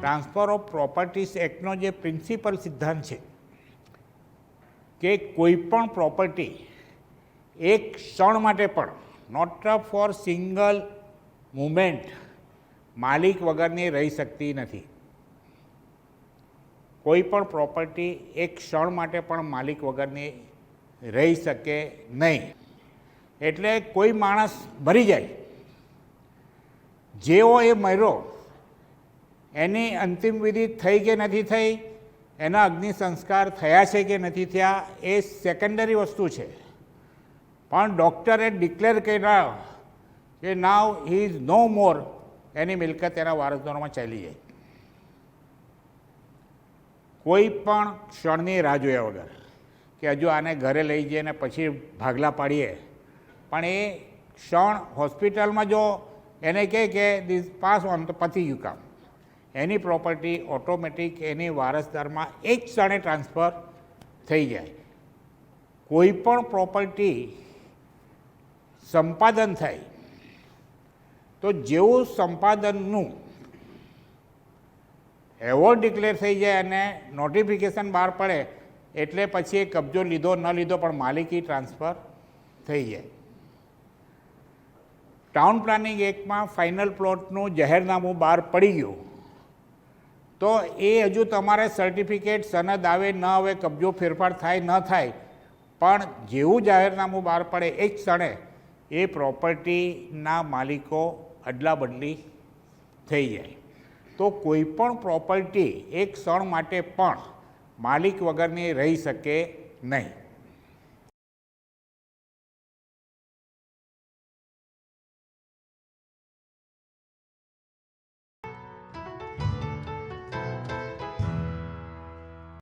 Transfer of properties એક્ટનો જે principal સિદ્ધાંત છે કે કોઈ પણ પ્રોપર્ટી એક ક્ષણ માટે પણ નોટ ફોર સિંગલ મુમેન્ટ માલિક વગરની રહી શકતી નથી. કોઈ પણ પ્રોપર્ટી એક ક્ષણ માટે પણ માલિક વગરની રહી શકે નહીં. એટલે કોઈ માણસ મરી જાય, જેવો એ મર્યો એની અંતિમ વિધિ થઈ કે નથી થઈ, એના અગ્નિ સંસ્કાર થયા છે કે નથી થયા, એ સેકન્ડરી વસ્તુ છે. પણ ડૉક્ટરે ડિક્લેર કર્યા કે નાવ હી ઇઝ નો મોર એની મિલકત એના વારસદારોમાં ચાલી જાય. કોઈ પણ ક્ષણની રાહ જોયા વગર કે હજુ આને ઘરે લઈ જઈએ ને પછી ભાગલા પાડીએ, પણ એ ક્ષણ હોસ્પિટલમાં જો એને કહે કે દિસ પાસ ઓન તો પતી ગયું કામ. એની પ્રોપર્ટી ઓટોમેટિક એની વારસદારમાં એક ક્ષણે ટ્રાન્સફર થઈ જાય. કોઈ પણ પ્રોપર્ટી સંપાદન થાય, તો જેવું સંપાદનનું એવોર્ડ ડિક્લેર થઈ જાય અને નોટિફિકેશન બહાર પડે, એટલે પછી એ કબજો લીધો ન લીધો પણ માલિકી ટ્રાન્સફર થઈ જાય. ટાઉન પ્લાનિંગ એક્ટમાં ફાઇનલ પ્લોટનું જાહેરનામું બહાર પડી ગયું. તો એ હજુ તમારે સર્ટિફિકેટ સનદ આવે, ન આવે, કબજો ફેરફાર થાય, ન થાય, પણ જેવું જાહેરનામું બહાર પડે એ જ ક્ષણે એ પ્રોપર્ટીના માલિકો અદલા બદલી થઈ જાય. તો કોઈ પણ પ્રોપર્ટી એક ક્ષણ માટે પણ માલિક વગરની રહી શકે નહીં.